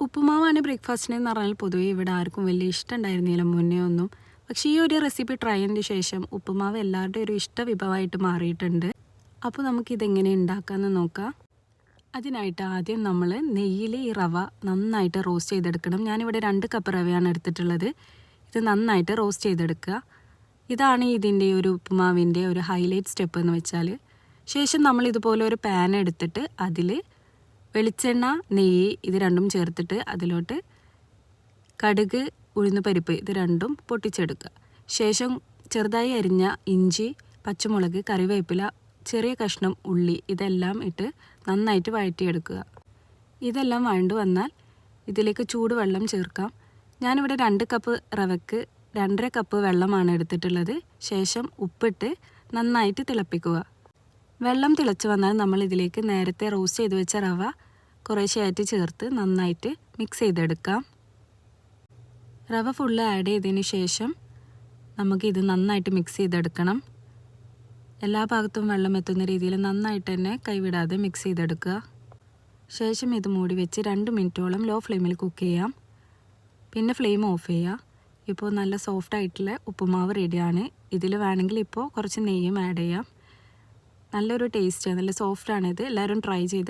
ഉപ്പുമാവാണ് ബ്രേക്ക്ഫാസ്റ്റിന് എന്ന് പറഞ്ഞാൽ പൊതുവേ ഇവിടെ ആർക്കും വലിയ ഇഷ്ടം ഉണ്ടായിരുന്നില്ല മുന്നേ ഒന്നും. പക്ഷേ ഈ ഒരു റെസിപ്പി ട്രൈ ചെയ്തതിന് ശേഷം ഉപ്പുമാവ് എല്ലാവരുടെയും ഒരു ഇഷ്ട വിഭവമായിട്ട് മാറിയിട്ടുണ്ട്. അപ്പോൾ നമുക്കിതെങ്ങനെ ഉണ്ടാക്കാമെന്ന് നോക്കാം. അതിനായിട്ട് ആദ്യം നമ്മൾ നെയ്യിൽ ഈ റവ നന്നായിട്ട് റോസ്റ്റ് ചെയ്തെടുക്കണം. ഞാനിവിടെ രണ്ട് കപ്പ് റവയാണ് എടുത്തിട്ടുള്ളത്. ഇത് നന്നായിട്ട് റോസ്റ്റ് ചെയ്തെടുക്കുക. ഇതാണ് ഇതിന്റെ ഒരു ഉപ്പുമാവിന്റെ ഒരു ഹൈലൈറ്റ് സ്റ്റെപ്പ് എന്ന് വെച്ചാൽ. ശേഷം നമ്മൾ ഇതുപോലെ ഒരു പാൻ എടുത്തിട്ട് അതിൽ വെളിച്ചെണ്ണ നെയ്യ് ഇത് രണ്ടും ചേർത്തിട്ട് അതിലോട്ട് കടുക് ഉഴുന്ന് പരിപ്പ് ഇത് രണ്ടും പൊട്ടിച്ചെടുക്കുക. ശേഷം ചെറുതായി അരിഞ്ഞ ഇഞ്ചി പച്ചമുളക് കറിവേപ്പില ചെറിയ കഷ്ണം ഉള്ളി ഇതെല്ലാം ഇട്ട് നന്നായിട്ട് വഴറ്റിയെടുക്കുക. ഇതെല്ലാം വഴണ്ടു വന്നാൽ ഇതിലേക്ക് ചൂടുവെള്ളം ചേർക്കാം. ഞാനിവിടെ രണ്ട് കപ്പ് റവയ്ക്ക് രണ്ടര കപ്പ് വെള്ളമാണ് എടുത്തിട്ടുള്ളത്. ശേഷം ഉപ്പിട്ട് നന്നായിട്ട് തിളപ്പിക്കുക. വെള്ളം തിളച്ച് വന്നാൽ നമ്മൾ ഇതിലേക്ക് നേരത്തെ റോസ്റ്റ് ചെയ്ത് വെച്ച റവ കുറേശ്ശെയായിട്ട് ചേർത്ത് നന്നായിട്ട് മിക്സ് ചെയ്തെടുക്കാം. റവ ഫുള്ള് ആഡ് ചെയ്തതിന് ശേഷം നമുക്കിത് നന്നായിട്ട് മിക്സ് ചെയ്തെടുക്കണം. എല്ലാ ഭാഗത്തും വെള്ളം എത്തുന്ന രീതിയിൽ നന്നായിട്ട് തന്നെ കൈവിടാതെ മിക്സ് ചെയ്തെടുക്കുക. ശേഷം ഇത് മൂടി വെച്ച് രണ്ട് മിനിറ്റോളം ലോ ഫ്ലെയിമിൽ കുക്ക് ചെയ്യാം. പിന്നെ ഫ്ലെയിം ഓഫ് ചെയ്യുക. ഇപ്പോൾ നല്ല സോഫ്റ്റ് ആയിട്ടുള്ള ഉപ്പുമാവ് റെഡിയാണ് ഇതിൽ വേണമെങ്കിൽ ഇപ്പോൾ കുറച്ച് നെയ്യും ആഡ് ചെയ്യാം. നല്ലൊരു ടേസ്റ്റ് നല്ല സോഫ്റ്റ് ഇത് എല്ലാവരും ട്രൈ ചെയ്ത്